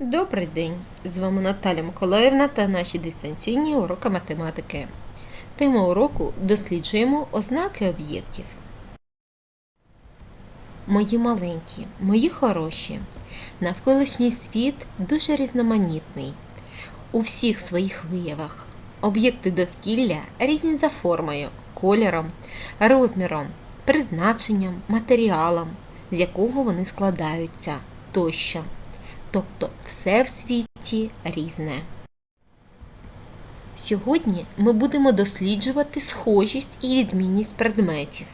Добрий день! З вами Наталя Миколаївна та наші дистанційні уроки математики. Тема уроку досліджуємо ознаки об'єктів. Мої маленькі, мої хороші, навколишній світ дуже різноманітний. У всіх своїх виявах. Об'єкти довкілля різні за формою, кольором, розміром, призначенням, матеріалом, з якого вони складаються тощо. Тобто все в світі різне. Сьогодні ми будемо досліджувати схожість і відмінність предметів.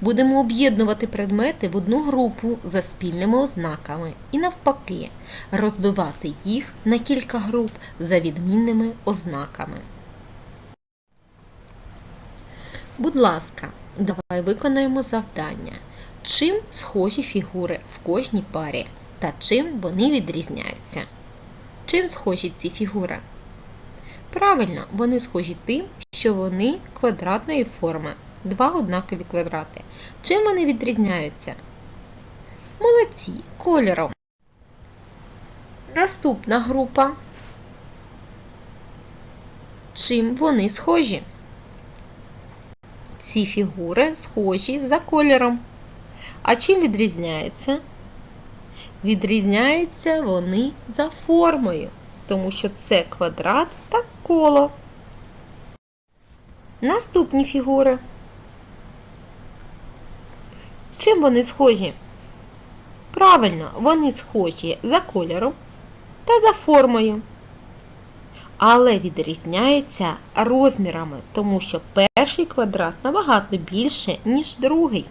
Будемо об'єднувати предмети в одну групу за спільними ознаками і навпаки розбивати їх на кілька груп за відмінними ознаками. Будь ласка, давай виконаємо завдання. Чим схожі фігури в кожній парі та чим вони відрізняються? Чим схожі ці фігури? Правильно, вони схожі тим, що вони квадратної форми. Два однакові квадрати. Чим вони відрізняються? Молодці, кольором. Наступна група. Чим вони схожі? Ці фігури схожі за кольором. А чим відрізняються? Відрізняються вони за формою, тому що це квадрат та коло. Наступні фігури. Чим вони схожі? Правильно, вони схожі за кольором та за формою. Але відрізняються розмірами, тому що перший квадрат набагато більше, ніж другий.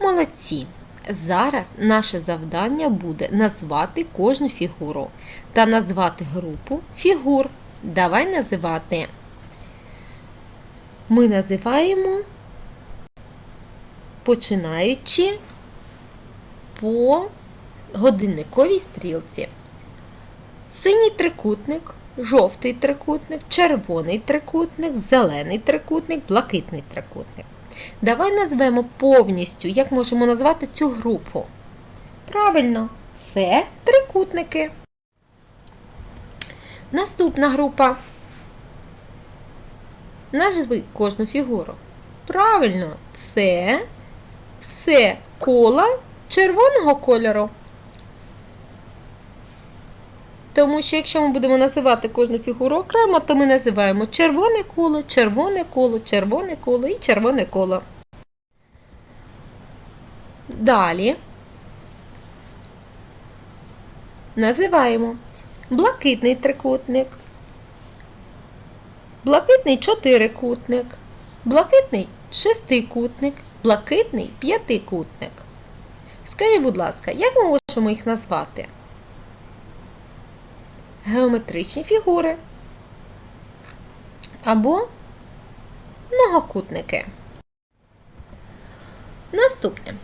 Молодці! Зараз наше завдання буде назвати кожну фігуру та назвати групу фігур. Давай називати. Ми називаємо, починаючи по годинниковій стрілці. Синій трикутник, жовтий трикутник, червоний трикутник, зелений трикутник, блакитний трикутник. Давай назвемо повністю, як можемо назвати цю групу. Правильно, це трикутники. Наступна група. Назви кожну фігуру. Правильно, це все кола червоного кольору. Тому що якщо ми будемо називати кожну фігуру окремо, то ми називаємо червоне коло, червоне коло, червоне коло і червоне коло. Далі називаємо блакитний трикутник, блакитний чотирикутник, блакитний шестикутник, блакитний п'ятикутник. Скажіть, будь ласка, як ми можемо їх назвати? Геометричні фігури або многокутники. Наступне.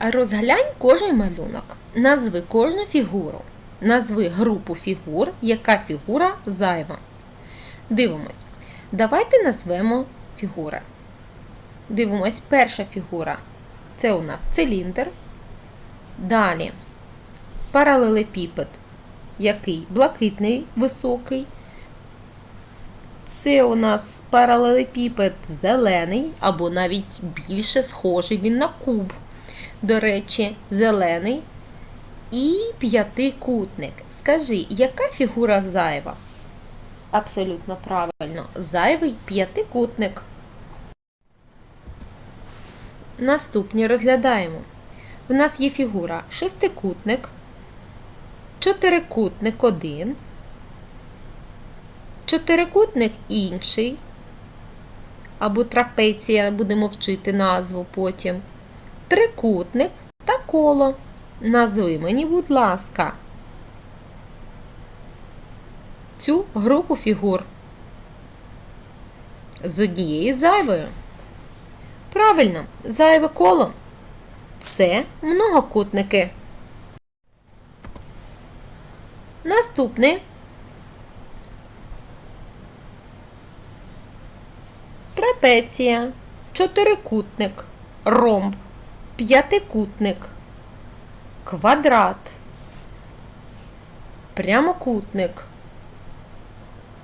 Розглянь кожен малюнок. Назви кожну фігуру. Назви групу фігур, яка фігура зайва. Дивимось. Давайте назвемо фігури. Дивимось, перша фігура. Це у нас циліндр. Далі паралелепіпед який блакитний високий. Це у нас паралелепіпед зелений, або навіть більше схожий він на куб. До речі, зелений. І п'ятикутник. Скажи, яка фігура зайва? Абсолютно правильно. Зайвий п'ятикутник. Наступні розглядаємо. У нас є фігура шестикутник чотирикутник один, чотирикутник інший, або трапеція, будемо вчити назву потім, трикутник та коло. Назви мені, будь ласка, цю групу фігур з однією зайвою. Правильно, зайве коло це многокутники. Наступне трапеція, чотирикутник, ромб, п'ятикутник, квадрат, прямокутник.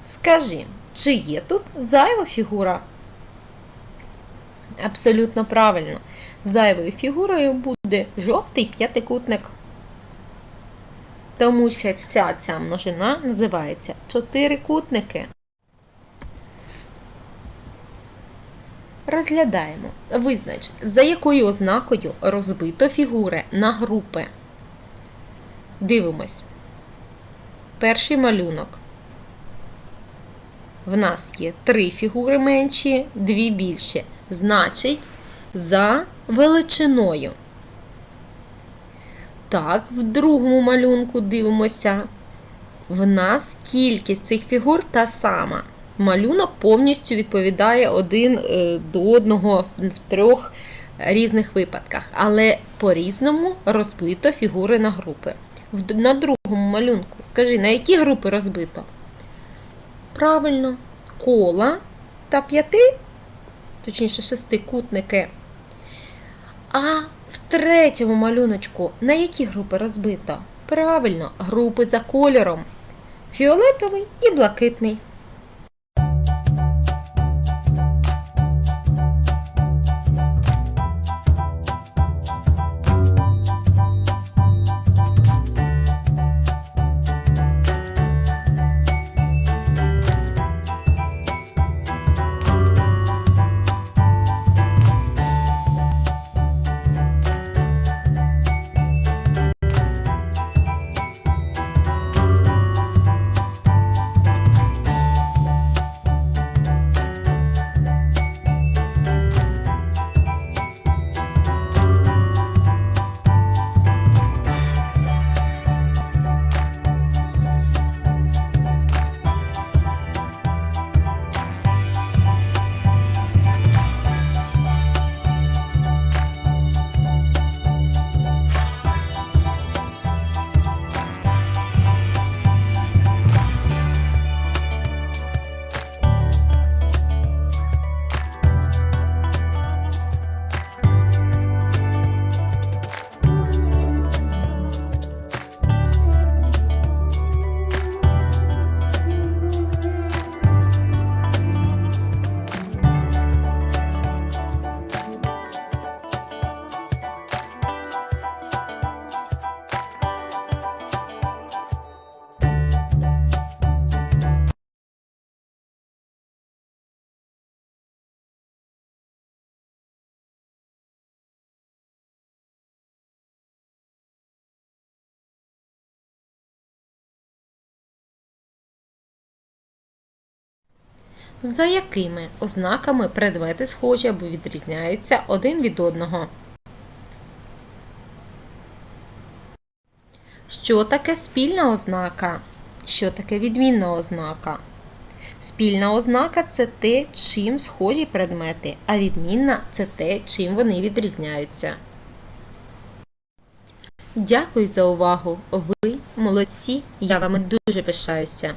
Скажи, чи є тут зайва фігура? Абсолютно правильно. Зайвою фігурою буде жовтий п'ятикутник. Тому що вся ця множина називається чотирикутники. Розглядаємо. Визнач, за якою ознакою розбито фігури на групи. Дивимось. Перший малюнок. В нас є три фігури менші, дві більші. Значить, за величиною. Так, в другому малюнку дивимося. В нас кількість цих фігур та сама. Малюнок повністю відповідає один е, до одного в трьох різних випадках, але по-різному розбито фігури на групи. На другому малюнку, скажи, на які групи розбито? Правильно, кола та п'яти, точніше шестикутники. А третьому малюночку на які групи розбито? Правильно, групи за кольором. Фіолетовий і блакитний. За якими ознаками предмети схожі або відрізняються один від одного? Що таке спільна ознака? Що таке відмінна ознака? Спільна ознака це те, чим схожі предмети, а відмінна це те, чим вони відрізняються. Дякую за увагу. Ви молодці. Я вами дуже пишаюся.